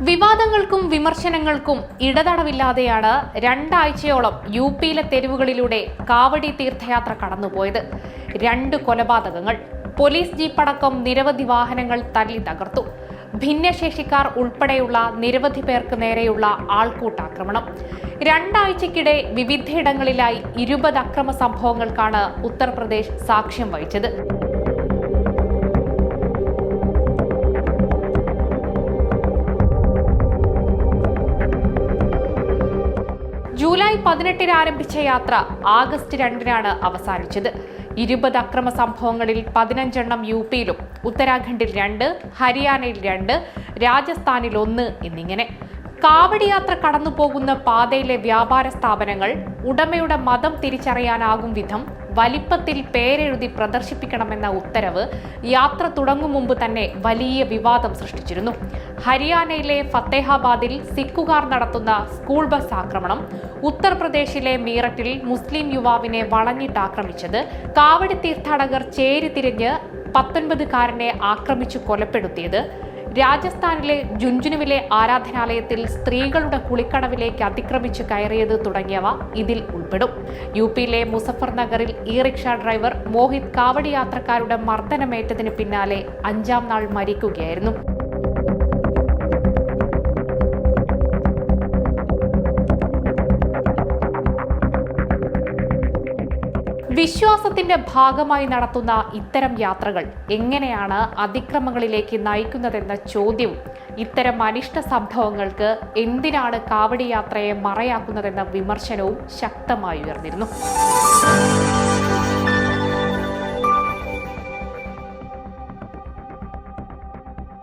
വിവാദങ്ങൾക്കും വിമർശനങ്ങൾക്കും ഇടതടവില്ലാതെയാണ് രണ്ടാഴ്ചയോളം U പിയിലെ തെരുവുകളിലൂടെ കാവടി തീർത്ഥയാത്ര കടന്നുപോയത്. രണ്ട് കൊലപാതകങ്ങൾ. പോലീസ് ജീപ്പടക്കം നിരവധി വാഹനങ്ങൾ തല്ലി തകർത്തു. ഭിന്നശേഷിക്കാർ ഉൾപ്പെടെയുള്ള നിരവധി പേർക്ക് നേരെയുള്ള ആൾക്കൂട്ടാക്രമണം. രണ്ടാഴ്ചക്കിടെ വിവിധയിടങ്ങളിലായി ഇരുപത് അക്രമ സംഭവങ്ങൾക്കാണ് ഉത്തർപ്രദേശ് സാക്ഷ്യം വഹിച്ചത്. ജൂലൈ പതിനെട്ടിന് ആരംഭിച്ച യാത്ര ആഗസ്റ്റ് രണ്ടിനാണ് അവസാനിച്ചത്. ഇരുപത് അക്രമ സംഭവങ്ങളിൽ പതിനഞ്ചെണ്ണം യു പിയിലും ഉത്തരാഖണ്ഡിൽ രണ്ട് ഹരിയാനയിൽ രണ്ട് രാജസ്ഥാനിൽ ഒന്ന് എന്നിങ്ങനെ. കാവടി യാത്ര കടന്നു പോകുന്ന പാതയിലെ വ്യാപാര സ്ഥാപനങ്ങൾ ഉടമയുടെ മതം തിരിച്ചറിയാനാകും വിധം വലിപ്പത്തിൽ പേരെഴുതി പ്രദർശിപ്പിക്കണമെന്ന ഉത്തരവ് യാത്ര തുടങ്ങും മുമ്പ് തന്നെ വലിയ വിവാദം സൃഷ്ടിച്ചിരുന്നു. ഹരിയാനയിലെ ഫത്തേഹാബാദിൽ സിക്കുകാർ നടത്തുന്ന സ്കൂൾ ബസ് ആക്രമണം ഉത്തർപ്രദേശിലെ മീററ്റിൽ മുസ്ലിം യുവാവിനെ വളഞ്ഞിട്ടാക്രമിച്ചത് കാവടി തീർത്ഥാടകർ ചേരി ചേരിതിരിഞ്ഞ് പത്തൊൻപതുകാരനെ ആക്രമിച്ചു കൊലപ്പെടുത്തിയത് രാജസ്ഥാനിലെ ജുൻജുനുവിലെ ആരാധനാലയത്തിൽ സ്ത്രീകളുടെ കുളിക്കടവിലേക്ക് അതിക്രമിച്ച് കയറിയത് തുടങ്ങിയവ ഇതിൽ ഉൾപ്പെടും. യു പിയിലെ മുസഫർ നഗറിൽ ഇ റിക്ഷ ഡ്രൈവർ മോഹിത് കാവടി യാത്രക്കാരുടെ മർദ്ദനമേറ്റതിന് പിന്നാലെ അഞ്ചാം നാൾ മരിക്കുകയായിരുന്നു. വിശ്വാസത്തിന്റെ ഭാഗമായി നടത്തുന്ന ഇത്തരം യാത്രകൾ എങ്ങനെയാണ് അതിക്രമങ്ങളിലേക്ക് നയിക്കുന്നതെന്ന ചോദ്യവും ഇത്തരം അനിഷ്ട സംഭവങ്ങൾക്ക് എന്തിനാണ് കാവടി യാത്രയെ മറയാക്കുന്നതെന്ന വിമർശനവും ശക്തമായി ഉയർന്നിരുന്നു.